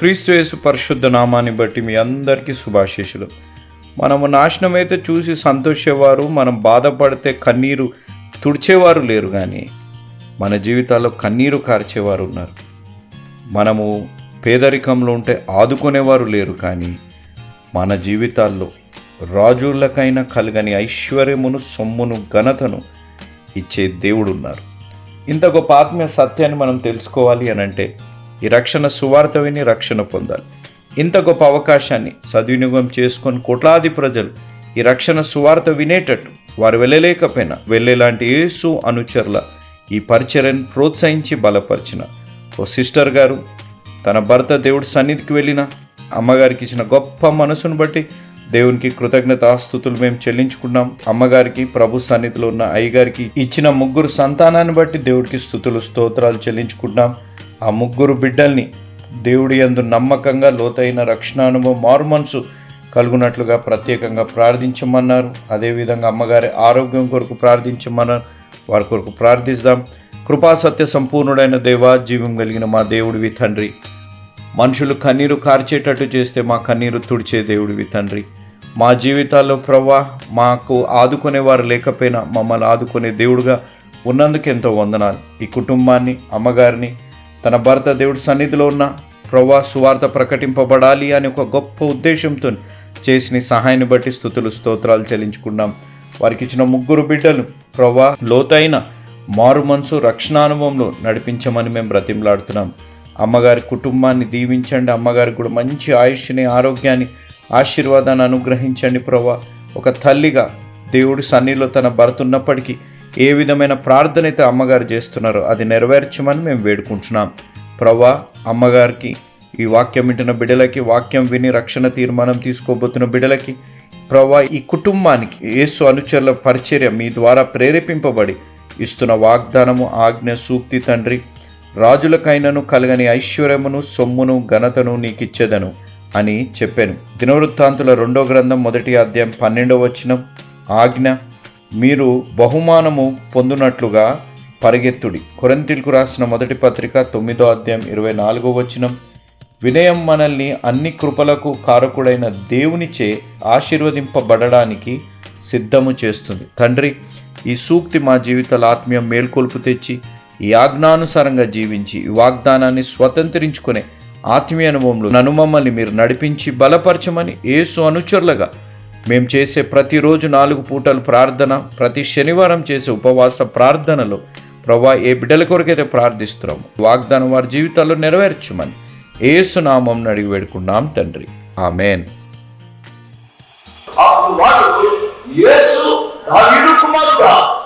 క్రీస్తుయేసు పరిశుద్ధ నామాన్ని బట్టి మీ అందరికీ శుభాశీషులు మనము నాశనమైతే చూసి సంతోషేవారు మనం బాధపడితే కన్నీరు తుడిచేవారు లేరు కానీ మన జీవితాల్లో కన్నీరు కార్చేవారు ఉన్నారు. మనము పేదరికంలో ఉంటే ఆదుకునేవారు లేరు కానీ మన జీవితాల్లో రాజులకైనా కలగని ఐశ్వర్యమును సొమ్మును ఘనతను ఇచ్చే దేవుడు ఉన్నారు. ఇంత గొప్ప ఆత్మీయ సత్యాన్ని మనం తెలుసుకోవాలి అని అంటే ఈ రక్షణ సువార్త విని రక్షణ పొందాలి. ఇంత గొప్ప అవకాశాన్ని సద్వినియోగం చేసుకొని కోట్లాది ప్రజలు ఈ రక్షణ సువార్త వినేటట్టు వారు వెళ్ళలేకపోయినా వెళ్ళేలాంటి యేసు అనుచరుల ఈ పరిచర్యను ప్రోత్సహించి బలపరిచిన ఓ సిస్టర్ గారు తన భర్త దేవుడి సన్నిధికి వెళ్ళిన అమ్మగారికి ఇచ్చిన గొప్ప మనసును బట్టి దేవునికి కృతజ్ఞత ఆస్తుతులు మేము చెల్లించుకున్నాం. అమ్మగారికి ప్రభు సన్నిధిలో ఉన్న అయ్యగారికి ఇచ్చిన ముగ్గురు సంతానాన్ని బట్టి దేవుడికి స్థుతులు స్తోత్రాలు చెల్లించుకుంటున్నాం. ఆ ముగ్గురు బిడ్డల్ని దేవుడి యందు నమ్మకంగా లోతైన రక్షణానుభవం మారుమనసు కలుగునట్లుగా ప్రత్యేకంగా ప్రార్థించమన్నారు. అదేవిధంగా అమ్మగారి ఆరోగ్యం కొరకు ప్రార్థించమన్నారు. వారి కొరకు ప్రార్థిస్తాం. కృపా సత్య సంపూర్ణుడైన దేవా జీవం కలిగిన మా దేవుడివి తండ్రి. మనుషులు కన్నీరు కార్చేటట్టు చేస్తే మా కన్నీరు తుడిచే దేవుడివి తండ్రి. మా జీవితాల్లో ప్రవ్వా మాకు ఆదుకునేవారు లేకపోయినా మమ్మల్ని ఆదుకునే దేవుడుగా ఉన్నందుకు ఎంతో వందనాలు. ఈ కుటుంబాన్ని అమ్మగారిని తన భర్త దేవుడి సన్నిధిలో ఉన్న ప్రవా సువార్త ప్రకటింపబడాలి అని ఒక గొప్ప ఉద్దేశంతో చేసిన సహాయాన్ని బట్టి స్థుతులు స్తోత్రాలు చెల్లించుకున్నాం. వారికి ఇచ్చిన ముగ్గురు బిడ్డలు ప్రవా లోతైన మారు మనసు రక్షణానుభవంలో నడిపించమని మేము బ్రతిమలాడుతున్నాం. అమ్మగారి కుటుంబాన్ని దీవించండి. అమ్మగారికి కూడా మంచి ఆయుష్ని ఆరోగ్యాన్ని ఆశీర్వాదాన్ని అనుగ్రహించండి ప్రభా ఒక తల్లిగా దేవుడి సన్నిలో తన భర్త ఉన్నప్పటికీ ఏ విధమైన ప్రార్థన అయితే అమ్మగారు చేస్తున్నారో అది నెరవేర్చమని మేము వేడుకుంటున్నాం. ప్రభా అమ్మగారికి ఈ వాక్యం వింటున్న బిడ్డలకి వాక్యం విని రక్షణ తీర్మానం తీసుకోబోతున్న బిడ్డలకి ప్రభా ఈ కుటుంబానికి యేసు అనుచరుల పరిచర్య మీ ద్వారా ప్రేరేపింపబడి ఇస్తున్న వాగ్దానము ఆజ్ఞ సూక్తి తండ్రి రాజులకైనను కలగని ఐశ్వర్యమును సొమ్మును ఘనతను నీకిచ్చేదను అని చెప్పాను. దినవృత్తాంతుల రెండో గ్రంథం మొదటి అధ్యాయం పన్నెండవ వచనం ఆజ్ఞ మీరు బహుమానము పొందునట్లుగా పరిగెత్తుడి. కొరంతిల్కు రాసిన మొదటి పత్రిక తొమ్మిదో అధ్యాయం ఇరవై నాలుగో వచనం. వినయం మనల్ని అన్ని కృపలకు కారకుడైన దేవునిచే ఆశీర్వదింపబడడానికి సిద్ధము చేస్తుంది. తండ్రి ఈ సూక్తి మా జీవితాల ఆత్మీయ మేల్కొల్పు తెచ్చి ఈ ఆజ్ఞానుసారంగా జీవించి ఈ వాగ్దానాన్ని స్వతంత్రించుకునే ఆత్మీయ అనుభవంలో నన్ను మమ్మల్ని మీరు నడిపించి బలపరచమని ఏసు అనుచరులుగా మేము చేసే ప్రతిరోజు నాలుగు పూటలు ప్రార్థన ప్రతి శనివారం చేసే ఉపవాస ప్రార్థనలు. ప్రభా ఏ బిడ్డల కొరకైతే ప్రార్థిస్తున్నాము వాగ్దానం వారి జీవితాల్లో నెరవేర్చమని ఏసునామం అడిగి వేడుకున్నాం తండ్రి. ఆమెన్.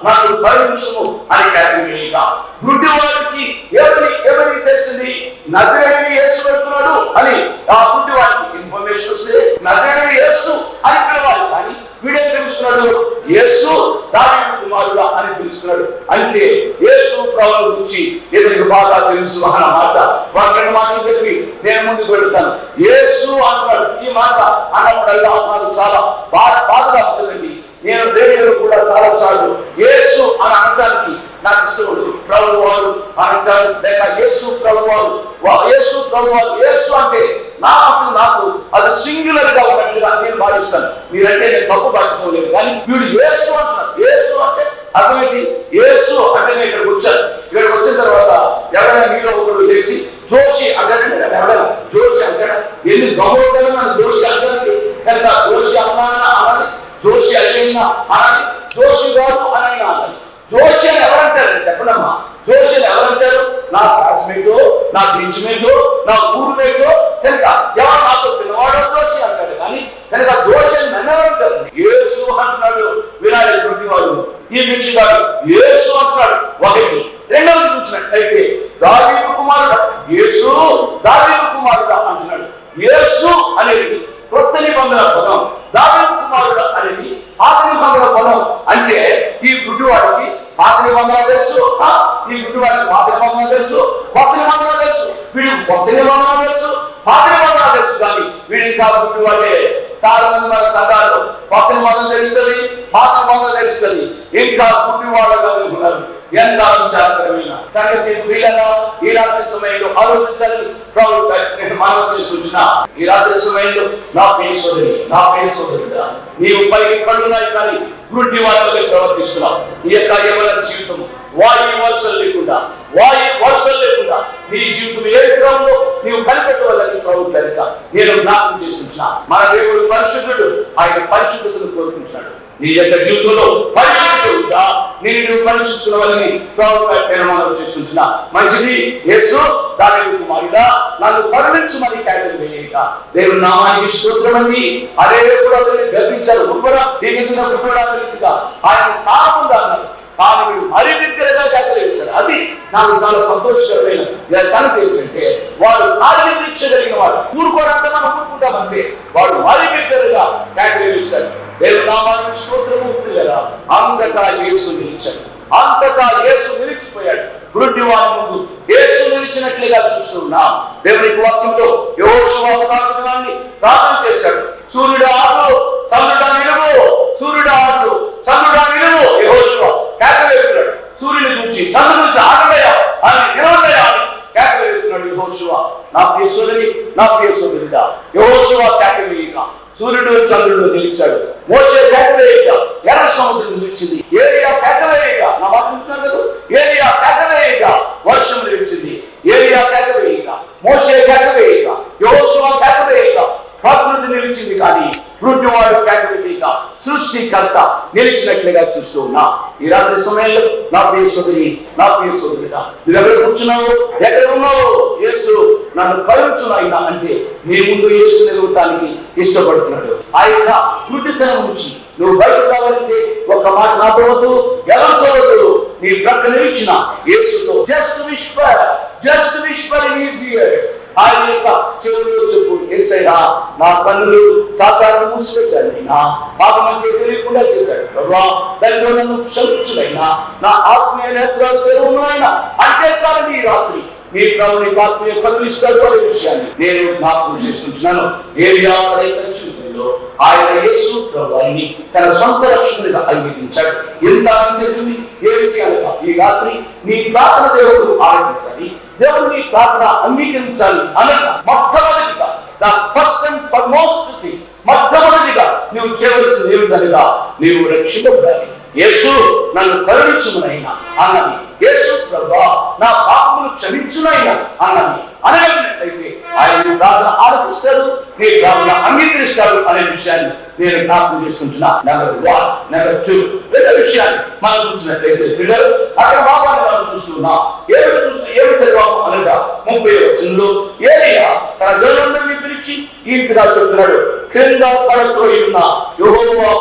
నాకు కరుణించుము అని కేటగిరీగా గుడ్డి వారికి ఎవరి ఎవరికి తెలిసింది? నజరేయుడు యేసు పెడుతున్నాడు అని. ఆ గుడ్డి వారికి ఇన్ఫర్మేషన్ వస్తే నజరేయుడు యేసు అని పిలవాలి. కానీ వీడే తెలుస్తున్నాడు యేసు దాని కుమారుడా అని పిలుస్తున్నాడు. అంటే యేసు ప్రభు గురించి ఇతనికి బాగా తెలుసు అన్న మాట వారు మాటలు చెప్పి నేను ముందుకు వెళ్తాను. యేసు అంటున్నాడు. ఈ మాట అన్నప్పుడల్లా నాకు చాలా బాధ బాధగా నేను దేవుడు కూడా చాలా సార్లు యేసు అని అనడానికి నాకు ఇష్టం ఉండదు ప్రభు వారు అని లేక యేసు ప్రభు వారు వా- యేసు ప్రభు వారు యేసు అంటే నాకు నాకు అది సింగులర్గా ఉన్నట్టుగా నేను భావిస్తాను. మీరంటే నేను తప్పు పట్టుకోలేదు. కానీ వీడు యేసు అంటున్నారు యేసు అంటే అర్థమేంటి యేసు అంటే నేను ఇక్కడికి వచ్చాను. ఇక్కడికి వచ్చిన తర్వాత ఎవరైనా మీలో ఒకరు చేసి జోషి అంటే ఎవరైనా? జోషి అంటే ఎన్ని గమోదలు జోషి అంటే జోషి అమ్మా జోషి అయినా అనని జోషి గారు అని అనని జోషి అని ఎవరంటారు? చెప్పడమ్మా. జోషి అని ఎవరంటారు? నా క్లాస్మేటో నా బెంచ్మేట్ నా ఊరుమేట్ కనుక ఎవరు నాతో పిల్లవాడో జోషి అంటాడు. కానీ కనుక జోషి అని నన్ను ఎవరంటారు యేసు అంటున్నాడు. వినాయకుడి వాడు ఈ నుంచి కాదు యేసు అంటున్నాడు. ఒకటి. రెండవది చూసినట్లయితే దావీదు కుమారుడు? యేసు దావీదు కుమారుడు అంటున్నాడు. యేసు అనేది కొత్త నిబంధన పదం దావీదు కుమారుడు అనేది పాత నిబంధన పదం అంటే ఈ గుడ్డివాడికి పాత నిబంధన తెలుసు ఆ, ఈ గుడ్డివాడికి పాత నిబంధన తెలుసు కొత్త నిబంధన తెలుసు వీడికి కొత్త నిబంధన తెలుసు పాత నిబంధన తెలుసు కానీ వీడి ఇంకా గుడ్డివాడే. చాలా మంది మన సంఘాలు కొత్త నిబంధన తెలుస్తుంది పాత నిబంధన తెలుస్తుంది. ఇంకా గుడ్డివాడుగా ఉన్నారు ఎంత విచారకరమైన సంగతి వీళ్ళలో ఈ రాత్రి సమయంలో ఆలోచించాలని ప్రభు నేను మనం సూచన. ఈ రాత్రి సమయంలో నా పేరు సోదరి నా పేరు సోదరుడా నీవు పైకి కళ్ళున్నాయి కానీ గుడ్డి వాళ్ళకి ప్రవర్తిస్తున్నావు ఈ యొక్క ఎవరి జీవితం వాయు వలసలు లేకుండా వాయు వలసలు లేకుండా నీ జీవితం ఏ క్రమంలో నీవు కనిపెట్టవాలని ప్రభు తెలుస నేను జ్ఞాపకం చేసుకుంటున్నా. మన దేవుడు పరిశుద్ధుడు ఆయన పరిశుద్ధతను కోరుకుంటున్నాడు. నీ యొక్క జీవితంలో పరిశుద్ధుడుగా నేను నువ్వు పరీక్షించుకోవాలని మనం చేసుకుంటున్నా మంచిది యేసు దాని కుమారుడా నన్ను కరుణించమని కేటలు వేయక. దేవుడు నామానికి స్తోత్రమంది అదే కూడా అతన్ని గర్వించారు ఉబ్బరా దీనికి కూడా రీతిగా ఆయన కాకుండా అన్నారు కానీ మీరు మరీ దగ్గరగా కేటలు వేశారు అది నాకు చాలా సంతోషకరమైన కనుక ఏంటంటే వాడు కార్యదీక్షగలిగిన వాడు ఊరుకోవడానికి మనం ఊరుకుంటామంటే వాడు మరీ దగ్గరగా కేటలు వేశారు దేవుడు నామానికి స్తోత్రము ప్రియులారా, అంతటా యేసు నిలిచాడు. అంతటా యేసు నిలిచిపోయాడు. గురుడి వారి ముందు యేసు నిలిచినట్లుగా చూస్తున్నాం. దేవునికి వాక్యంలో యోషువాన్ని ప్రార్థన చేశాడు. సూర్యుడు ఆడు చంద్రుడా నిలువు సూర్యుడు ఆడు చంద్రుడా నిలువు యహోశివ కేకవేస్తున్నాడు సూర్యుని నుంచి చంద్రుడి నుంచి ఆగలయ అని నిలవలయ అని కేకవేస్తున్నాడు యహోశివ నా ప్రియ సూర్యుని నా ప్రియ సోదరుడా యహోశివ కేకవేయగా సూర్యుడు చంద్రుడు నిలిచాడు. మోసే కేకవేయక ఎర్ర సముద్రం నిలిచింది. ఏరియా కేకవేయక నా మాట చూస్తున్నాను కదా? ఏరియా కేకవేయక వర్షం నిలిచింది. ఏరియా కేకవేయక మోసే పెద్ద సృష్టికర్త నిలిచినట్లుగా చూస్తూ ఉన్నా. ఈ రాత్రి సమయంలో నా ప్రియ సోదరి నా ప్రియ సోదరుడా నువ్వు ఎక్కడ కూర్చున్నావు? ఎక్కడ ఉన్నావు? యేసు నన్ను కరుచున్నాయినా అంటే నీ ముందు యేసు నిలవటానికి ఇష్టపడుతున్నాడు. ఆయన గుడ్డితనం నుంచి నువ్వు బయట కావాలంటే ఒక మాట నాతో వద్దు ఎవరితో వద్దు నీ ప్రక్క నిలిచిన యేసుతో just whisper just whisper easier ఆయన యొక్క చెవుల్లో చెప్పు ఏసయ్యా నా కన్నులు సాధారణ మూసివేశాడు అయినా మాకు మంచి తెలియకుండా చేశాడు. ప్రభా దానిలో నన్ను క్షమించునైనా నా ఆత్మీయ నేత్రాలు తెరువును అంటే చాలు ఈ రాత్రి. మీ ప్రభుని ఆత్మీయ పనులు కనులిస్తాడు అనే విషయాన్ని నేను జ్ఞాపకం చేసుకుంటున్నాను. ఏరియా జీవితంలో ఆయన యేసు ప్రభుని తన సొంత రక్షణగా అంగీకరించాడు. ఎంత అని చెప్పింది ఏ అనగా ఈ రాత్రి నీ ప్రార్థన దేవుడు ఆరంభించాలి దేవుని నీ ప్రార్థన అంగీకరించాలి అనగా మొట్టమొదటిగా the first and foremost thing మొట్టమొదటిగా నువ్వు చేయవలసింది ఏమిటనగా నీవు రక్షింపబడాలి. యేసు నన్ను కరుణించునైనా అన్నది. యేసు ప్రభా నా పాపములు క్షమించునైనా అన్నది. అనగలిగినట్లయితే ఆయన ప్రార్థన ఆలపిస్తాడు నీ ప్రార్థన అంగీకరిస్తారు అనే విషయాన్ని నేను జ్ఞాపకం చేసుకుంటున్నా. నెంబర్ వన్ నెంబర్ టూ రెండు విషయాన్ని మనం చూసినట్లయితే పిల్లలు అక్కడ బాబాని మనం చూస్తున్నా. ఏమి చూస్తూ ఏమి చదివాము అనగా ముప్పై వచ్చిందో ఏరియా తన జనులందరినీ పిలిచి ఈ విధంగా చెప్తున్నాడు క్రింద పడతోయి ఉన్న యెహోవా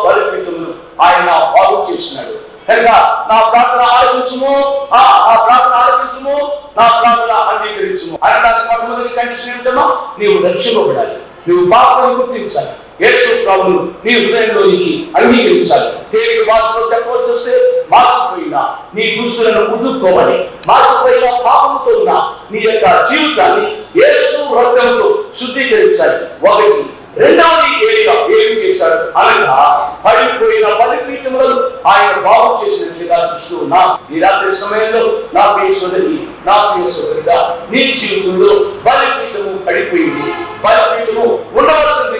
ఆయన బాగు చేసినాడు. కనుక నా ప్రార్థన ఆలోచించుము ఆ ప్రార్థన ఆలోచించుము నా ప్రార్థన అంగీకరించుము. అనడానికి మొట్టమొదటి కండిషన్ ఏమిటమ్మా? నీవు రక్షింపబడాలి. నువ్వు పాపను గుర్తించాలి. యేసు ప్రభులు నీ హృదయంలోనికి అంగీకరించాలి. దేవుడి భాషలో చెప్పవలసి వస్తే మార్చిపోయినా నీ దుస్తులను ఉదుక్కోవాలి మార్చిపోయిన పాపముతో ఉన్న నీ యొక్క జీవితాన్ని యేసు హృదయంతో శుద్ధీకరించాలి. ఒకటి రెండవది ఏలియా. ఏమి చేశాడు. అనగా పడిపోయిన బలిపీఠములను ఆయన బాగు చేసినట్లుగా చూస్తూ ఉన్నా. ఈ రాత్రి సమయంలో నా ప్రియ సోదరి నా సోదరిగా నీ జీవితంలో బలిపీఠము పడిపోయింది. బలిపీఠము ఉండవలసిన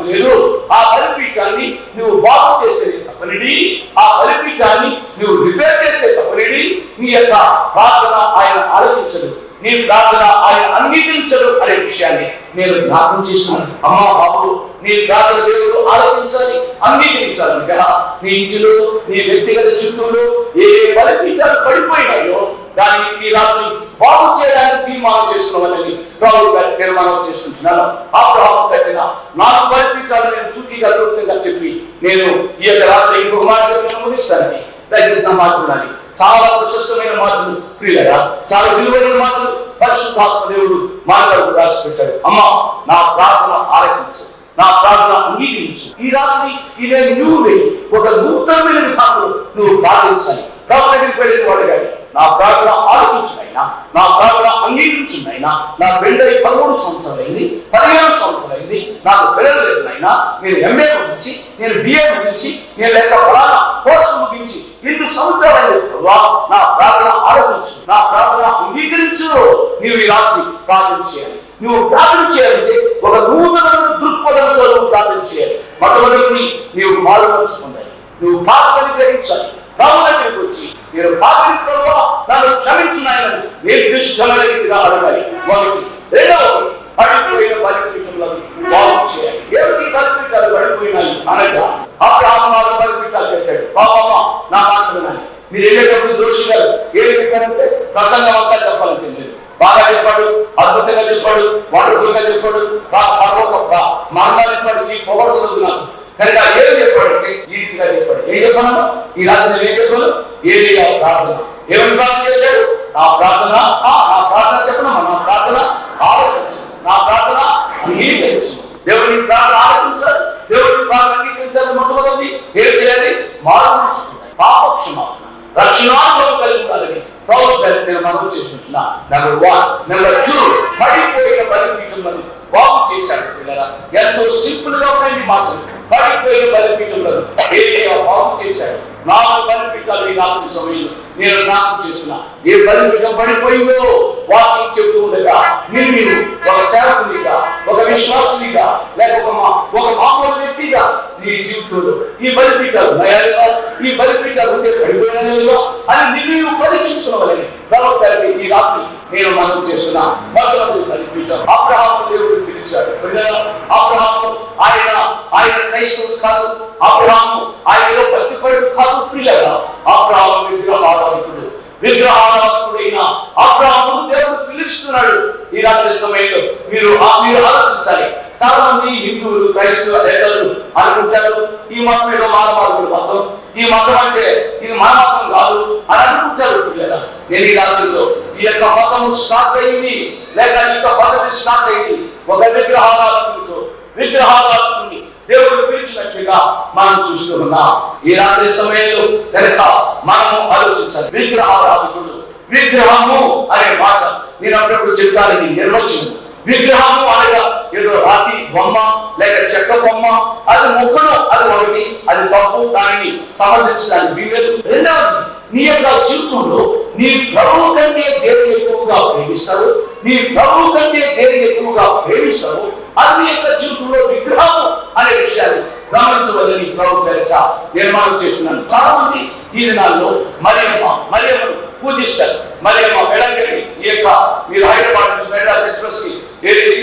లేదు. ఆ బలిపీఠాన్ని నువ్వు బాగు చేసేది తప్పనిడి. ఆ బలిపీఠాన్ని నువ్వు రిపేర్ చేసే తప్పనిడి. నీ యొక్క ప్రార్థన ఆయన ఆలోచించలేదు. నీ ప్రార్థన ఆయన అంగీకరించడు అనే విషయాన్ని నేను జ్ఞాపకం చేస్తున్నాను. అమ్మా బాబు నీ ప్రార్థన దేవుడు ఆలోచించాలి అంగీకరించాలి కదా నీ ఇంటిలో నీ వ్యక్తిగత చుట్టూలో ఏ పరిస్థితులు పడిపోయినాయో దాన్ని ఈ రాత్రి బాగు చేయడానికి తీర్మానం చేసుకోవాలని ప్రభు గారి తీర్మానం చేసుకుంటున్నాను అబ్రహాం కట్టిన నాకు పరిస్థితులు నేను సూటిగా క్లుప్తంగా చెప్పి నేను ఈ యొక్క రాత్రి ఇంకొక మాట నేను ముగిస్తానని దయచేసి నా చాలా ప్రశస్తమైన మాటలు ప్రియులరా చాలా విలువైన మాటలు పరిశుద్ధాత్మ దేవుడు మాట్లాడు రాసిపెట్టాడు. అమ్మా నా ప్రార్థన ఆలకించు. నా ప్రార్థన అంగీకరించు. ఈ రాత్రి ఇదే నువ్వు ఒక నూతనమైన విధానంలో నువ్వు ప్రార్థించాలి ప్రభు వెళ్ళిన వాడు కానీ నా ప్రార్థన ఆలోచించినైనా నా ప్రార్థన అంగీకరించిందైనా నా పెళ్ళై పదమూడు సంవత్సరాలైంది పదిహేను సంవత్సరాలైంది నాకు పిల్లలు లేదునైనా నేను ఎంఏ గురించి నేను బిఏ గురించి నేను లెక్క ఫలానా కోర్సు ముగించి ఇన్ని సంవత్సరాలైన నా ప్రార్థన ఆలోచించు నా ప్రార్థన అంగీకరించు. నీవు ఈ రాత్రి ప్రార్థన చేయాలి. నువ్వు ప్రార్థన చేయాలంటే ఒక నూతన దృక్పథంతో నువ్వు ప్రార్థన చేయాలి. మొట్టమొదటి నీవు మారుపరుచుకుంటాయి నువ్వు పాపని గ్రహించాలి దగ్గరికి వచ్చి మీరు పాపని ప్రభు నన్ను క్షమించున్నాయని నిర్దిష్టమైనదిగా అడగాలి. ఒకటి రెండవది పడిపోయిన పరిస్థితులను బాగు చేయాలి. ఏమిటి బలిపీఠాలు పడిపోయినాయి అనగా అప్పుడు పరిస్థితులు చెప్పాడు. బాబమ్మ నా మాట మీరు వెళ్ళేటప్పుడు దోషి గారు ఏమి చెప్పారంటే ప్రసంగం అంతా చెప్పాలని తెలియదు బాగా చెప్పాడు అద్భుతంగా చెప్పాడు వండర్ఫుల్గా చెప్పాడు మరణాలు చెప్పాడు ఈ పొగడుతుంది నాకు. కనుక ఏం చెప్పాడంటే ఈ చెప్పాడు. ఏం చెప్పాను ఈ రాత్రి ఏం చెప్పాను ఏది ప్రార్థన. ఏమని ప్రార్థన చేశాడు. నా ప్రార్థన నా ప్రార్థన చెప్పనమ్మా నా ప్రార్థన ఆలోచించు. నా ప్రార్థన అంగీకరించు. దేవుని ప్రార్థన ఆలోచించాలి. దేవుని ప్రార్థన అంగీకరించాలి మొట్టమొదటి ఏం చేయాలి? మార్పు పాపక్షమాపణ. రక్షణానుభవం కలిగి ఉండాలని పౌరు నేను మనం చేసుకుంటున్నా నెంబర్ వన్ నెంబర్ టూ పడిపోయిన బలిపీఠంలో బాగు చేశాడు పిల్లరా ఎంతో సింపుల్గా ఉన్నాయి మాటలు పడిపోయిన బలిపీఠంలో ఏరియా బాగు చేశాడు. నాలుగు బలిపీఠాలు ఈ సమయంలో నేను నాకు చేస్తున్నా. ఏ బలిపీఠం పడిపోయిందో వాకింగ్ చెబుతూ ఉండగా మీరు మీరు ఒక సేవకునిగా ఒక విశ్వాసునిగా లేక ఒక ఒక మామూలు వ్యక్తిగా నీ జీవితంలో ఈ బలిపీఠాలు నయాలుగా ఈ బలిపీఠాలు ఉంటే పడిపోయినా అని నిన్ను పరీక్షించుకోవాలని ప్రవక్త ఈ రాత్రి నేను మనం చేస్తున్నా. మొదటి కనిపించాను అబ్రహాం దేవుడు పిలిచాడు. అబ్రహాము ఆయన ఆయన క్రైస్తవుడు కాదు. అబ్రహాము ఆయనలో ప్రతిపడు కాదు పిల్లగా అబ్రాహ్మ విగ్రహారాధకుడు విగ్రహారాధకుడైన అబ్రహాము దేవుడు పిలుస్తున్నాడు. ఈ రాత్రి సమయంలో మీరు మీరు ఆలోచించాలి. చాలా మంది హిందువులు క్రైస్తవులు పెద్దలు అనుకుంటారు ఈ మతం ఏదో మానవాదుడు మతం ఈ మతం అంటే ఇది మన కాదు అని అనుకుంటారు పిల్లల. నేను ఈ రాత్రిలో ఈ యొక్క మతం స్టార్ట్ అయింది. లేక ఈ యొక్క పద్ధతి స్టార్ట్ అయింది. ఒక విగ్రహారాధకుడితో విగ్రహారాధకుడిని దేవుడు మనం చూస్తూ ఉన్నాం. ఇలాంటి సమయంలో కనుక మనము ఆలోచించాలి. విగ్రహారాధకుడు విగ్రహము అనే మాట నేను అప్పుడప్పుడు చెప్తానని నిర్వచనం. విగ్రహము అనగా ఏదో రాతి బొమ్మ లేక చెక్క బొమ్మ అది ముక్కను అది ఒకటి అది తప్పు దానిని సమర్థించడానికి వీలేదు రెండవది నీ యొక్క జీవితంలో నీ ప్రభువు కంటే దేని ఎక్కువగా ప్రేమిస్తారు నీ ప్రభువు కంటే దేని ఎక్కువగా ప్రేమిస్తారు అది యొక్క జీవితంలో విగ్రహం అనే విషయాన్ని గమనించవద్దని ప్రభు పేరిట నిర్మాణం చేస్తున్నాను. చాలా మంది ఈ దినాల్లో మరియమ్మ మరియమ్మను పూజిస్తారు. మరియమ్మ వెలంగడి ఈ యొక్క మీరు హైదరాబాద్ నుంచి మెడ్రాస్ ఎక్స్ప్రెస్కి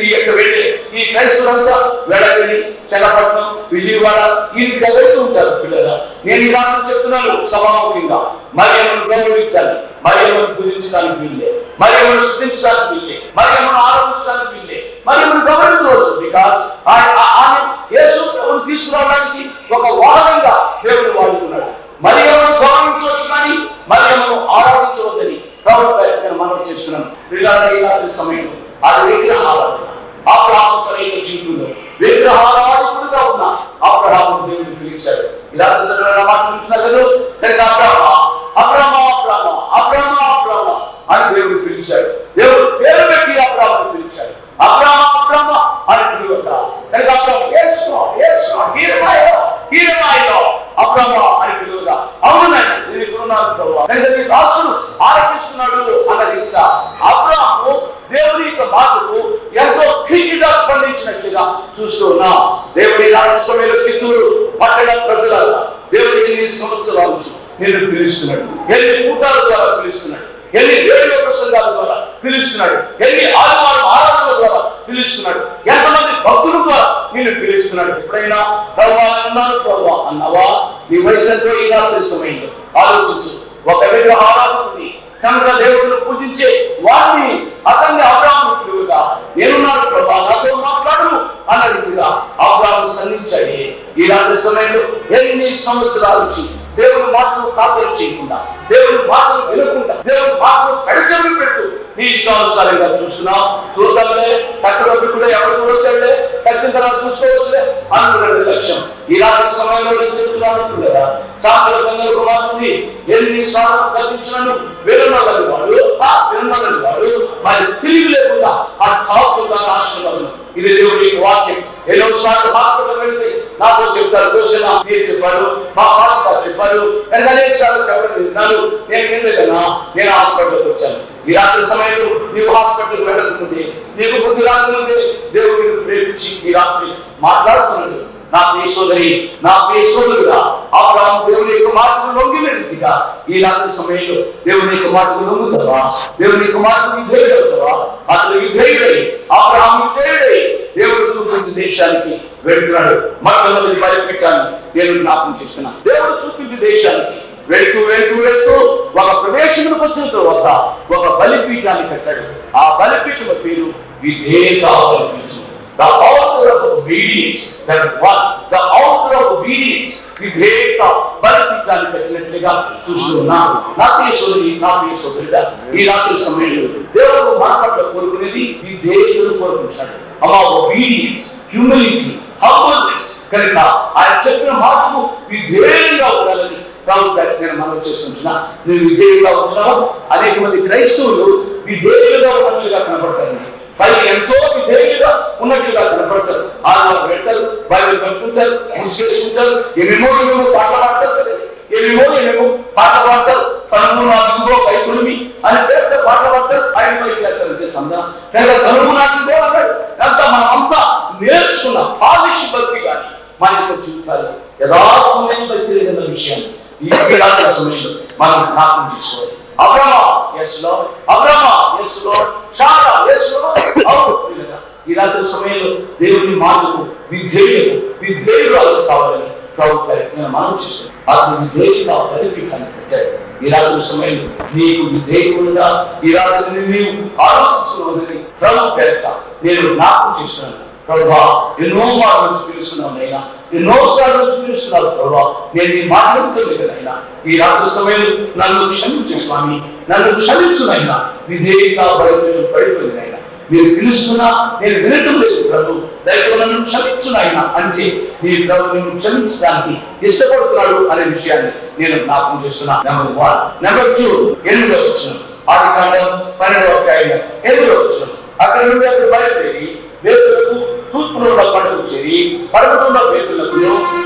ఈ యొక్క వెళ్ళి ఈ క్రైస్తవులంతా వెలంగడి చన్నపట్నం విజయవాడ ఈ రీతిగా ఉంటారు పిల్లల. నేను ఇలా చెప్తున్నాను సభాముఖంగా. మరియమ్మను గౌరవించాలి. మరియమ్మను పూజించడానికి వీళ్ళే మరియమ్మను శుద్ధించడానికి వీళ్ళే మరియమ్మను ఆరాధించడానికి వీళ్ళే మరియమ్మను గౌరవించవచ్చు బికాస్ ఆమె యేసు ప్రభువును తీసుకురావడానికి ఒక వాహనంగా దేవుడు వాడుకున్నాడు మరియమ్మను గౌరవించవచ్చు కానీ మరియమ్మను ఆరాధించవద్దని ప్రభుత్వ నేను మనం చేస్తున్నాను పిల్లల ఈ రాత్రి సమయంలో అది విగ్రహారాధన అబ్రహాము సరైన జీవితంలో విగ్రహారాధకుడుగా ఉన్న అబ్రహాము దేవుడు పిలిచాడు ఇలా చదివిన మాట చూసిన కదా కనుక అబ్రహ్మ అబ్రహ్మ అబ్రహ్మ అబ్రహ్మ అబ్రహ్మ అని దేవుడు పిలిచాడు దేవుడు పేరు పెట్టి అబ్రహ్మని పిలిచాడు అబ్రహ్మ అబ్రహ్మ అని పిలువట కనుక అబ్రహ్మ యేసు యేసు హీరమాయో హీరమాయో అబ్రహ్మ అని పిలువట అవునండి నేను ఇక్కడ ఉన్నాను ప్రభువా. కనుక నీ దాసుడు ఆరాధిస్తున్నాడు అన్న రీతిగా అబ్రహాము దేవుని యొక్క మాటకు ఎంతో క్విక్గా స్పందించినట్లుగా చూస్తూ ఉన్నాం దేవుడి రాత్రి సమయంలో చిత్తూరు పట్టణ ప్రజలారా దేవుడు ఎన్ని సంవత్సరాల నుంచి నేను పిలుస్తున్నాడు ఎన్ని కూటాల ద్వారా పిలుస్తున్నాడు. ఎన్ని రేడియో ప్రసంగాల ద్వారా పిలుస్తున్నాడు. ఎన్ని ఆదివారం ఆరాధనల ద్వారా పిలుస్తున్నాడు. ఎంతమంది భక్తుల ద్వారా నేను పిలుస్తున్నాడు. ఎప్పుడైనా ప్రభావ అన్నాను ప్రభావ అన్నవా? నీ వయసుతో ఈ రాత్రి సమయంలో ఆలోచించు. ఒక విగ్రహ ఆరాధకుని చంద్ర దేవుడిని పూజించే వారిని అతన్ని అబ్రాహ్మ పిలువగా. నేనున్నాను ప్రభా నాతో మాట్లాడు అన్న రీతిగా అబ్రాహ్మ సంధించాడు ఈ రాత్రి సమయంలో ఎన్ని సంవత్సరాల నుంచి దేవుని మాటలు కాపలు చేయకుండా దేవుని మాటలు వినకుండా దేవుని మాటలు పెడచెవి పెట్టు. నీ ఇష్టానుసారంగా చూస్తున్నాం. చూద్దాంలే కట్టడానికి కూడా ఎవరు చూడొచ్చండి కట్టిన తర్వాత చూసుకోవచ్చులే. అనుకునే లక్ష్యం ఇలాంటి సమయంలో నేను చెప్తున్నాను కదా సాంస్కృతిక సంఘం కుమారుని ఎన్ని సార్లు కల్పించినను వినగలి వాడు ఆ వినగలి వాడు మరి తిరిగి లేకుండా ఆ తాపుగా రాష్ట్రంలో ఇది దేవుడి వాక్యం. ఎన్నో సార్లు హాస్పిటల్ వెళ్తే నాకు చెప్తారు దోషణ మీరు చెప్పారు మా పాస్టర్ చెప్పారు నేను చెప్పడం. విన్నాను నేను ఎందుకన్నా నేను హాస్పిటల్కి వచ్చాను. ఈ రాత్రి సమయంలో నీవు హాస్పిటల్కి వెళ్ళకుంటే నీకు బుద్ధి రాకముందే దేవుడు నిన్ను ప్రేమించి ఈ రాత్రి మాట్లాడుతున్నాడు. నా ప్రియ సోదరి నా ప్రియ సోదరుగా అబ్రాహం దేవుని యొక్క మార్గం లొంగిన రీతిగా ఈ సమయంలో దేవుని యొక్క మార్గం లొంగుతావా దేవుని యొక్క మార్గం విధేయుడవుతావా? అతను విధేయుడై అబ్రాహం విధేయుడై దేవుడు చూపించిన దేశానికి వెళ్తున్నాడు. మొట్టమొదటి బలిపీఠాన్ని నేను జ్ఞాపకం చేస్తున్నాను దేవుడు చూపించిన దేశానికి వెళ్తూ వెళ్తూ వెళ్తూ ఒక ప్రవేశములకు వచ్చిన తర్వాత ఒక బలిపీఠాన్ని కట్టాడు. ఆ బలిపీఠం పేరు విధేయత బలిపీఠం The author of obedience, that one, the author of obedience, విధేయత బలిపీఠాన్ని కట్టినట్లుగా చూస్తున్నాను నా ప్రియ సోదరి నా ప్రియ సోదరుడా ఈ రాత్రి సమయంలో దేవుడు మాట్లాడ కోరుకునేది విధేయతను కోరుకుంటాడు అమ్మా obedience, humility, humbleness. కనుక ఆయన చెప్పిన మాటకు విధేయంగా ఉండాలని ప్రభు నేను మనం చేస్తుంటున్నా. నువ్వు విధేయంగా ఉంటున్నావు అనేక మంది క్రైస్తవులు విధేయులుగా ఉన్నట్లుగా కనపడతారు పైకి ఎంతో విధేయులుగా ఉన్నట్లుగా కనపడతారు. ఆడవాళ్ళు పెడతారు బైబిల్ కట్టుకుంటారు ముసుగేసుకుంటారు ఏమేమో ఏమేమో పాటలు పాడతారు ఏమేమో ఏమేమో పాట పాడతారు. తనము నాకుగో కైకుడిమి అని పెద్ద పాట పాడతారు. ఆయన పైకి చేస్తారు సందా కనుక తనుము నాకుగో అన్నాడు. అంతా మనం అంతా నేర్చుకున్న పాలిష్ భక్తి కానీ మన యొక్క జీవితాలు యథార్థమైన భక్తి లేదన్న విషయాన్ని ఈ సమయంలో మనం జ్ఞాపకం చేసుకోవాలి. అబ్రహ్మ. ఎస్లో అబ్రహ్మ. ఎస్లో షారా. ఎస్లో అవును. ప్రియులారా, ఈ రాత్రి సమయంలో దేవుని మాటకు విధేయులు విధేయురాలు కావాలని ప్రభు గారికి నేను మనం అతను ఈ రాత్రి సమయంలో నీకు విధేయులుగా ఈ నీవు నేను జ్ఞాపకం చేస్తున్నాను. ప్రభా ఎన్నో మార్లు పిలుస్తున్నావు ఎన్నో సార్లు పిలుస్తున్నావు ప్రభా. నేను ఈ మార్గంతో లేదనైనా ఈ రాత్రి సమయంలో నన్ను క్షమించు స్వామి. నన్ను క్షమించునైనా విధేయత బయట పడిపోయింది మీరు పిలుస్తున్నా నేను వినటం లేదు ప్రభు. దయతో నన్ను క్షమించునైనా అంటే నీ ప్రభు నేను క్షమించడానికి ఇష్టపడుతున్నాడు అనే విషయాన్ని నేను జ్ఞాపకం చేస్తున్నా. నెంబర్ వన్ నెంబర్ టూ ఎనిమిదో వచ్చిన ఆది కాండం పన్నెండవ అధ్యాయం ఎనిమిదో వచ్చిన అక్కడ నుండి అక్కడ బయలుదేరి వేసులకు తూర్పులో ఉన్న పండుగ చేరి పడమటున్న వేసులకు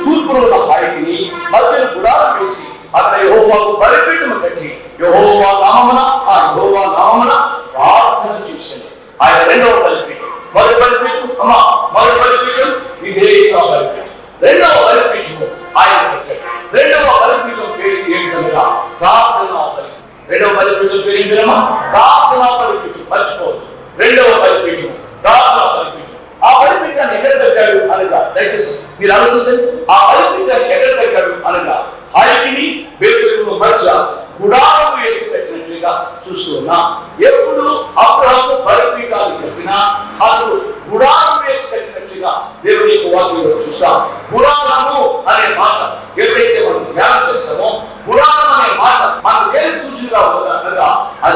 తూర్పులో ఉన్న హాయిని మధ్యన గుడారం వేసి అక్కడ యహోవాకు బలిపీఠము కట్టి యహోవా నామమున ఆ యహోవా నామమున ప్రార్థన చేసింది ఆయన రెండవ బలిపీఠం. మొదటి బలిపీఠం అమ్మా మొదటి బలిపీఠం విధేయత బలిపీఠం. రెండవ బలిపీఠం ఆయన కట్టాడు. రెండవ బలిపీఠం పేరు ఏంటంటే ప్రార్థన బలిపీఠం. రెండవ బలిపీఠం పేరు ఏంటమ్మా ప్రార్థన బలిపీఠం. మర్చిపోదు రెండవ బలిపీఠం ప్రార్థన బలిపీఠం ఆ బలిపీఠాన్ని ఎక్కడ పెట్టాడు అనగా దయచేసి మీరు ఆలోచించండి. ఆ బలిపీఠాన్ని ఎక్కడ పెట్టాడు అనగా హైకిని వేరుకు మధ్య గుడారము వేసి పెట్టినట్లుగా చూస్తూ ఉన్నా. ఎప్పుడు అబ్రహము బలిపీఠాన్ని కట్టినా అతడు గుడారం వేసి పెట్టినట్లుగా దేవుని యొక్క వాక్యంలో చూస్తాం. గుడారము అనే మాట ఎప్పుడైతే మనం ధ్యానం చేస్తామో గుడారం అనే మాట మనకు ఏం సూచనగా ఉందా అనగా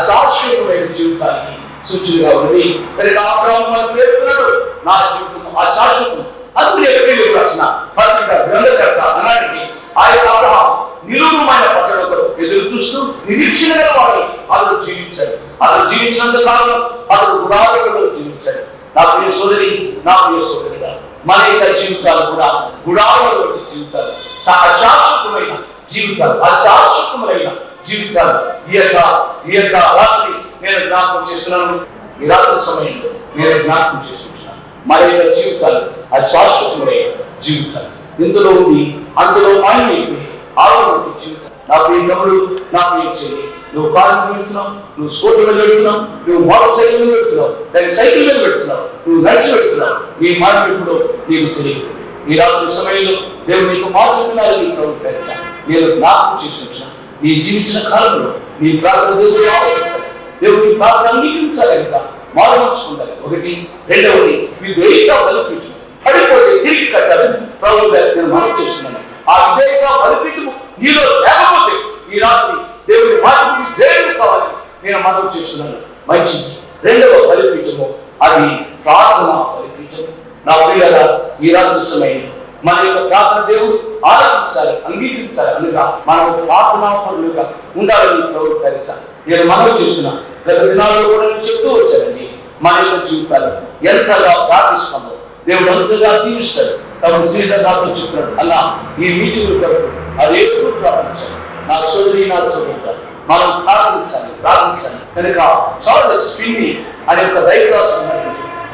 శాశ్వతమైన జీవితానికి సూచనగా ఉంది మరి అబ్రహం మనం పేర్కొన్నాడు నా జీవితం అశాశ్వతం అందుకే ఎప్పుడు ప్రశ్న పత్రిక గ్రంథకర్త అన్నాడికి ఆయన అబ్రహం నిరూపమైన పట్టణంలో ఎదురు చూస్తూ నిరీక్షణ గల వాడు అతడు జీవించాడు. అతడు జీవించినంత కాలం అతడు గుడారంలో జీవించాడు. నా ప్రియ సోదరి నా ప్రియ సోదరిగా మన యొక్క జీవితాలు కూడా గుడారంలో జీవితాలు అశాశ్వతమైన జీవితాలు అశాశ్వతమైన జీవితాలు ఈ యొక్క ఈ యొక్క రాత్రి నేను జ్ఞాపకం చేస్తున్నాను ఈ రాత్రి సమయంలో నేను జ్ఞాపకం చేసుకుంటున్నాను మన యొక్క జీవితాలు శాశ్వతమైన జీవితాలు. ఇందులో ఉంది అందులో మాయమైపోయి ఆరోగ్య జీవితం నా ప్రియ తమ్ముడు నా ప్రియ చెల్లి నువ్వు కారు పెడుతున్నావు వెళ్తున్నావు నువ్వు స్కూటర్ మీద వెళ్తున్నావు నువ్వు మోటార్ సైకిల్ మీద వెళ్తున్నావు దాని సైకిల్ మీద పెడుతున్నావు నువ్వు నడిచి పెడుతున్నావు నీ మాట ఎప్పుడో నీకు తెలియదు. ఈ రాత్రి సమయంలో దేవుడు నీకు మాట్లాడుతున్నారు నీ ప్రభు నేను జ్ఞాపకం చేసి నీ జీవించిన కాలంలో నీ ప్రార్థన దేవుడు దేవుడు నీ ప్రార్థన అంగీకరించాలి కనుక మారవచ్చుకుంటారు ఒకటి. రెండవది మీ వేయిగా బలిపించు పడిపోతే తిరిగి కట్టాలని ప్రభు నేను మనం చేస్తున్నాను. ఆ విధేయంగా బలిపించము నీలో ఈ రాత్రి దేవుడి వాక్యం దేవుడు కావాలి. నేను మనం చేస్తున్నాను. మంచిది. రెండవ బలిపీఠము. అది ప్రార్థన బలిపీఠము. నా పిల్లల ఈ రాత్రి సమయంలో మన యొక్క ప్రార్థన దేవుడు ఆలోచించాలి అంగీకరించాలి అందుక మనం ప్రార్థనా పనులుగా ఉండాలని ప్రవర్తించాలి నేను మనం చేస్తున్నా. గత దినాల్లో కూడా నేను చెప్తూ వచ్చానండి. మన యొక్క జీవితాలు ఎంతగా ప్రార్థిస్తున్నామో దేవుడు అంతగా తీరుస్తాడు. తమ సీజన్ నాతో చెప్తున్నాడు. అలా ఈ మీటింగ్ కొరకు అదే ప్రార్థించాలి నా సోదరి నా సోదరు మనం ప్రార్థించాలి ప్రార్థించాలి. కనుక చార్లెస్ పిన్ని అనే ఒక దైవదాసం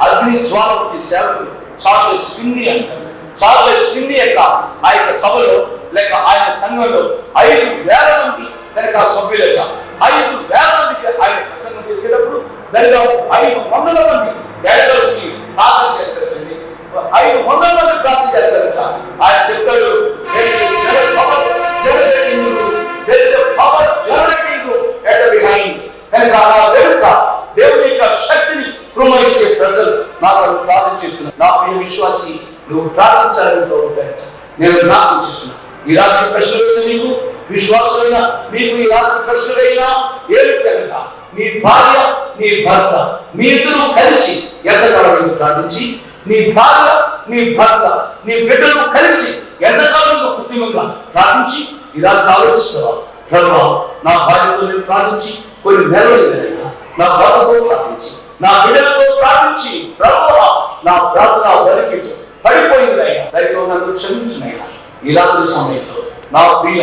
అగ్ని స్వామి వంటి సేవకుడు చార్లెస్ పిన్ని అంటారు చార్లెస్ పిన్ని యొక్క ఆ యొక్క సభలో లేక ఆయన సంఘంలో ఐదు వేల మంది కనుక సభ్యుల ఐదు వేల మందికి ఆయన ప్రసంగం చేసేటప్పుడు దానిలో ఐదు వందల మంది వేదలకి ప్రార్థన చేస్తారండి ఐదు వందల మంది ప్రార్థన చేస్తారట ఆయన చెప్తాడు కనుక ఆ వెనుక దేవుని యొక్క శక్తిని కృమరించే ప్రజలు నాకు ప్రార్థన చేస్తున్నారు. నా ప్రియ విశ్వాసి నువ్వు ప్రార్థించాలని నేను జ్ఞాపకం చేస్తున్నా. ఈ రాత్రి ప్రశ్నలు నీకు విశ్వాసమైన మీకు ఈ రాత్రి ప్రశ్నలైనా ఏమి కనుక నీ భార్య నీ భర్త మీ ఇద్దరు కలిసి ఎంతకాలం సాధించి నీ భార్య నీ భర్త నీ బిడ్డలు కలిసి ఎంతకాలం కృత్రిమంగా సాధించి ఇలా ఆలోచిస్తున్నావా? ప్రభావ నా భార్యతో నేను ప్రార్థించి కొన్ని నెలలు నా భర్తతో ప్రార్థించి నా బిడ్డలతో ప్రార్థించి ప్రభావ నా ప్రార్థన వరికించు పడిపోయిందైనా దయతో నన్ను క్షమించినైనా ఇలాంటి సమయంలో నా ప్రియ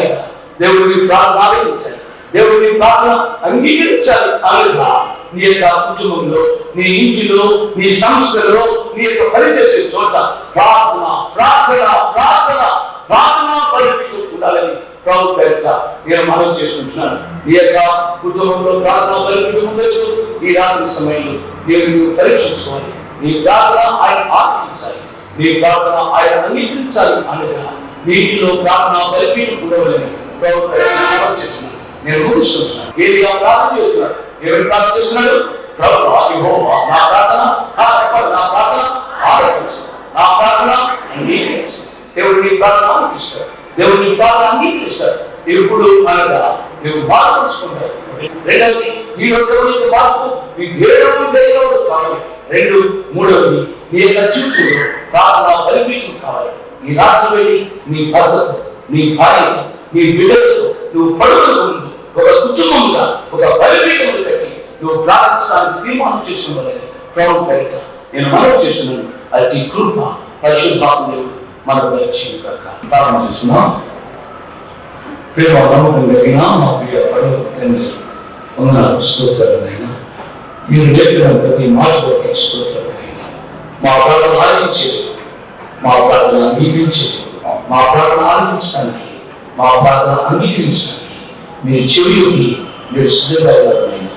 దేవుడిని ప్రార్థన ఆలకించాలి దేవుడిని ప్రార్థన అంగీకరించాలి అలాగా నీ యొక్క కుటుంబంలో నీ ఇంటిలో నీ సంస్థలో నీ యొక్క పనిచేసే చోట ప్రార్థన ప్రార్థన ప్రార్థన ప్రార్థన పరిస్థితి ఉండాలని ప్రభు పేరిట నేను మనం చేసుకుంటున్నాను. నీ యొక్క కుటుంబంలో ప్రార్థన పరిస్థితి ఉండదు ఈ రాత్రి సమయంలో నేను నువ్వు పరీక్షించుకోవాలి. నీ ప్రార్థన ఆయన ఆర్థించాలి నీ ప్రార్థన ఆయన అంగీకరించాలి. అనగా నీటిలో ప్రార్థన బలిపీఠం ఉండవలని. ప్రభు నేను ఊహిస్తున్నాను ఏది ప్రార్థన చేస్తున్నాడు ఎవరు ప్రార్థన చేస్తున్నాడు ప్రభు నా ప్రార్థన చెప్పాలి నా ప్రార్థన ఆలోచించు నా ప్రార్థన అంగీకరించు దేవుడు నీ ప్రార్థన అందిస్తాడు దేవుడు నీ ప్రార్థన అంగీకరిస్తాడు. ఎప్పుడు అనగా నువ్వు బాధపరుచుకుంటావు రెండవది నీ యొక్క నీ దేవుడు దేవుడు కావాలి. రెండు మూడవది నీ యొక్క చుట్టూ ప్రార్థన కావాలి. నీ రాత్రి వెళ్ళి నీ భర్తతో నీ భార్యతో నీ బిడ్డలతో నువ్వు పడుకుని ముందు ఒక కుటుంబంగా ఒక బలిపీఠం కట్టి నువ్వు ప్రార్థించడానికి తీర్మానం చేసుకున్నదని ప్రభు పేరిట నేను మనవి చేస్తున్నాను. అది కృప పరిశుద్ధాత్మ మనకు దయచేయు కనుక ప్రారంభం చేస్తున్నాం. ప్రేమ నమ్మకం కలిగిన మా ప్రియ పడవ తండ్రి ఉన్న స్తోత్రాలైనా మీరు చెప్పిన ప్రతి మాట కొరకు స్తోత్రాలైనా మా ప్రార్థన ఆలకించేది. మా ప్రార్థన అంగీకరించేది మా ప్రార్థన ఆలోచించడానికి మా ప్రార్థన అంగీకరించడానికి మీరు చెవికి మీరు సిద్ధపడాలైనా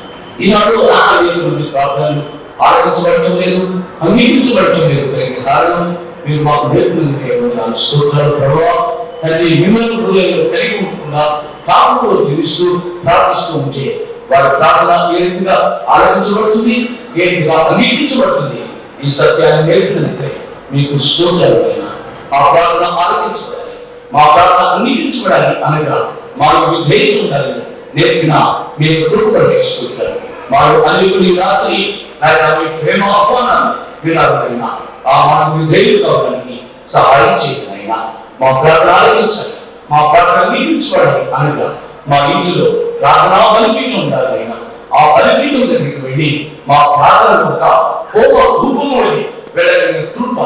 ఈనాడు అనేక మంది ప్రార్థనలు ఆలకించబడటం లేదు అంగీకరించబడటం లేదు. దానికి కారణం మీరు మాకు నేర్పినందుకు స్తోత్రాలు. ప్రభావ తల్లి మిమ్మల్ని హృదయంలో కలిగి ఉంటున్నా కాపులో జీవిస్తూ ప్రార్థిస్తూ ఉంటే వారి ప్రార్థన ఏ రీతిగా ఆలోచించబడుతుంది ఏ రీతిగా అంగీకరించబడుతుంది? ఈ సత్యాన్ని నేర్పినందుకే మీకు స్తోత్రాలైనా ఆ ప్రార్థన ఆలోచించబడాలి మా ప్రార్థన అంగీకరించబడాలి అనగా మాకు విధేయం ఉండాలని నేర్పిన మీ కుటుంబం నేర్చుకుంటారు. మాకు అనేకులు ఈ రాత్రి ఆయన మీ ప్రేమ ఆహ్వానాన్ని వినాలైనా ఆ మాకు విధేయులు కావడానికి సహాయం చేయనైనా మా ప్రార్థన ఆలకించాలి మా ప్రార్థన అంగీకరించబడాలి అనగా మా ఇంటిలో ప్రార్థనా బలిపీఠం ఉండాలైనా ఆ బలిపీఠం దగ్గరికి వెళ్ళి మా ప్రార్థన ఒక హోమ రూపంలోని వెళ్ళగలిగిన కృప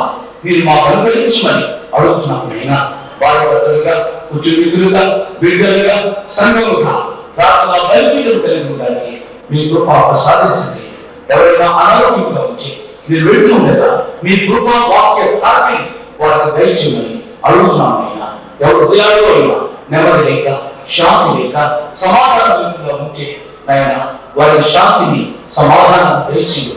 మీరు మా అనుగ్రహించమని అడుగుతున్నామైనా వారి వద్దలుగా కుటుంబీకులుగా బిడ్డలుగా సంఘముగా ప్రార్థన బలిపీఠం కలిగి ఉండడానికి మీ కృప సాధించింది. ఎవరైనా అనారోగ్యంగా ఉంచి మీరు వెళ్తూ ఉండగా మీ కృప వాక్య తాకి వారికి దయచేయమని అడుగుతున్నామైనా ఎవరు హృదయాల్లో అయినా నెమ్మది లేక శాంతి లేక సమాధానంగా ఉంటే ఆయన వారి శాంతిని సమాధానం దయచేయ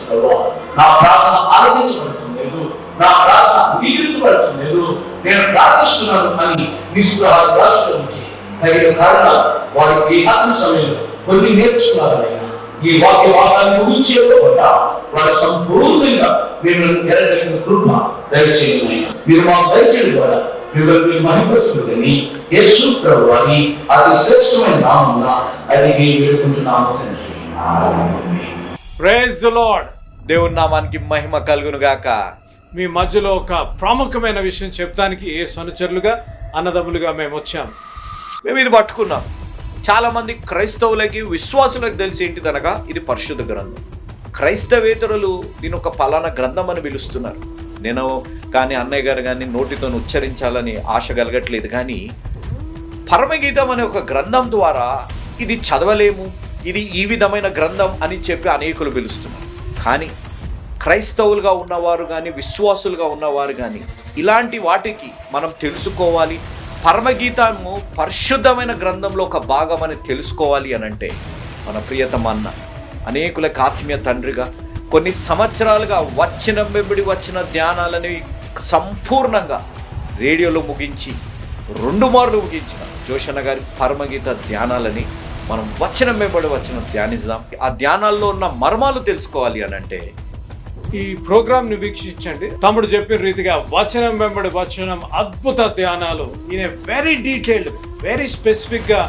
నా ప్రార్థన ఆలోచించబడుతుంది లేదు నా ప్రార్థన అంగీకరించబడుతుంది లేదు నేను ప్రార్థిస్తున్నాను అని నిస్పృహాలు దాచుకోవచ్చు ఉంటే తగిన కారణాలు వారికి ఆత్మ సమయంలో కొన్ని నేర్చుకున్నారు ఈ వాక్య వాదాన్ని ముగించేయకుండా వారి సంపూర్ణంగా మిమ్మల్ని ఎరగలిగిన కృప దయచేయండి మీరు మాకు దయచేయడం ద్వారా మిమ్మల్ని మహిమపరుచుకుంటుంది యేసు ప్రభు అని అతి శ్రేష్టమైన నామమున అది మేము వేడుకుంటున్నాము ప్రేజ్ లార్డ్ దేవుని నామానికి మహిమ కలుగును గాక మీ మధ్యలో ఒక ప్రాముఖ్యమైన విషయం చెప్తానికి ఏ సనుచరులుగా అన్నదమ్ములుగా మేము వచ్చాం. మేము ఇది పట్టుకున్నాం. చాలామంది క్రైస్తవులకి విశ్వాసులకు తెలిసి ఏంటిదనగా ఇది పరిశుద్ధ గ్రంథం. క్రైస్తవేతరులు దీని ఒక పలానా గ్రంథం అని పిలుస్తున్నారు. నేను కానీ అన్నయ్య గారు కానీ నోటితో ఉచ్చరించాలని ఆశ కలగట్లేదు కానీ పరమగీతం అనే ఒక గ్రంథం ద్వారా ఇది చదవలేము ఇది ఈ విధమైన గ్రంథం అని చెప్పి అనేకులు పిలుస్తున్నారు. కానీ క్రైస్తవులుగా ఉన్నవారు కానీ విశ్వాసులుగా ఉన్నవారు కానీ ఇలాంటి వాటికి మనం తెలుసుకోవాలి. పరమగీతము పరిశుద్ధమైన గ్రంథంలో ఒక భాగం అని తెలుసుకోవాలి అని అంటే మన ప్రియతమ అన్న అనేకులకు ఆత్మీయ తండ్రిగా కొన్ని సంవత్సరాలుగా వచ్చిన వెంబడి వచ్చిన ధ్యానాలని సంపూర్ణంగా రేడియోలో ముగించి రెండు మార్లు ముగించిన జోషన్న గారి పరమగీత ధ్యానాలని మనం వచ్చిన వెంబడి వచ్చిన ధ్యానిద్దాం. ఆ ధ్యానాల్లో ఉన్న మర్మాలు తెలుసుకోవాలి అని అంటే ఈ ప్రోగ్రామ్ని వీక్షించండి. తమ్ముడు చెప్పిన రీతిగా వచనం వెంబడి వచనం అద్భుత ధ్యానాలు. ఈయన వెరీ డీటెయిల్డ్ వెరీ స్పెసిఫిక్గా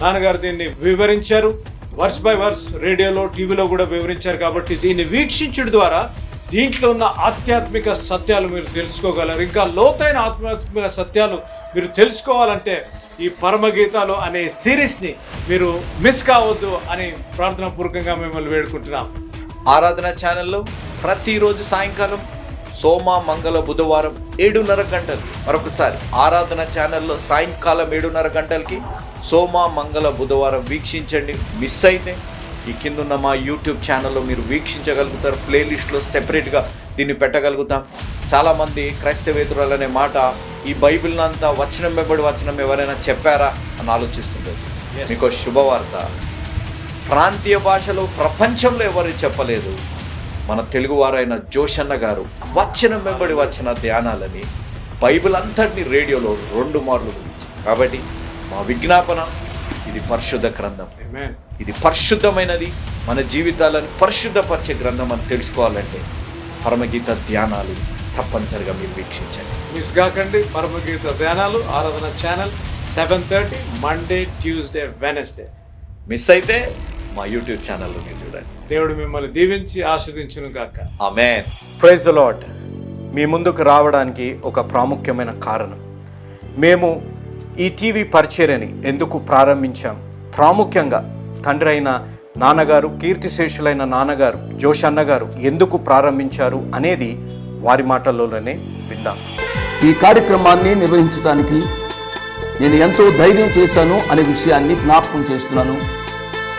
నాన్నగారు దీన్ని వివరించారు. వర్స్ బై వర్స్ రేడియోలో టీవీలో కూడా వివరించారు కాబట్టి దీన్ని వీక్షించడం ద్వారా దీంట్లో ఉన్న ఆధ్యాత్మిక సత్యాలు మీరు తెలుసుకోగలరు. ఇంకా లోతైన ఆధ్యాత్మిక సత్యాలు మీరు తెలుసుకోవాలంటే ఈ పరమగీతాలు అనే సిరీస్ని మీరు మిస్ కావద్దు అని ప్రార్థనా పూర్వకంగా మిమ్మల్ని వేడుకుంటున్నాం. ఆరాధన ఛానల్లో ప్రతిరోజు సాయంకాలం సోమ మంగళ బుధవారం ఏడున్నర గంటలు. మరొకసారి ఆరాధన ఛానల్లో సాయంకాలం ఏడున్నర గంటలకి సోమ మంగళ బుధవారం వీక్షించండి. మిస్ అయితే ఈ కింద ఉన్న మా యూట్యూబ్ ఛానల్లో మీరు వీక్షించగలుగుతారు. ప్లేలిస్ట్లో సెపరేట్గా దీన్ని పెట్టగలుగుతాం. చాలామంది క్రైస్తవేతురాలు అనే మాట ఈ బైబిల్ అంతా వచనం వెంబడి వచనం ఎవరైనా చెప్పారా? అని ఆలోచిస్తుంటారు. Yes. మీకు శుభవార్త. ప్రాంతీయ భాషలో ప్రపంచంలో ఎవరు చెప్పలేదు? మన తెలుగువారైన జోషన్న గారు వచనం వెంబడి వచ్చిన ధ్యానాలని బైబిల్ అంతటిని రేడియోలో రెండు మార్లు గురించారు కాబట్టి మా విజ్ఞాపన ఇది పరిశుద్ధ గ్రంథం. ఇది పరిశుద్ధమైనది. మన జీవితాలను పరిశుద్ధపరిచే గ్రంథం అని తెలుసుకోవాలంటే పరమగీత ధ్యానాలు తప్పనిసరిగా మీరు వీక్షించండి. మిస్ కాకండి పరమగీత ధ్యానాలు ఆరాధన channel seven thirty Monday Tuesday Wednesday miss అయితే మా యూట్యూబ్ ఛానల్లో మీరు చూడండి. దేవుడు మిమ్మల్ని దీవించి ఆస్వాదించును గాక. ఆమెన్ ప్రైజ్ ద లాడ్ మీ ముందుకు రావడానికి ఒక ప్రాముఖ్యమైన కారణం. మేము ఈ టీవీ పరిచర్యని ఎందుకు ప్రారంభించాం? ప్రాముఖ్యంగా తండ్రి అయిన నాన్నగారు కీర్తిశేషులైన నాన్నగారు జోష్ అన్నగారు ఎందుకు ప్రారంభించారు అనేది వారి మాటల్లోనే విందాం. ఈ కార్యక్రమాన్ని నిర్వహించడానికి నేను ఎంతో ధైర్యం చేశాను అనే విషయాన్ని జ్ఞాపకం చేస్తున్నాను.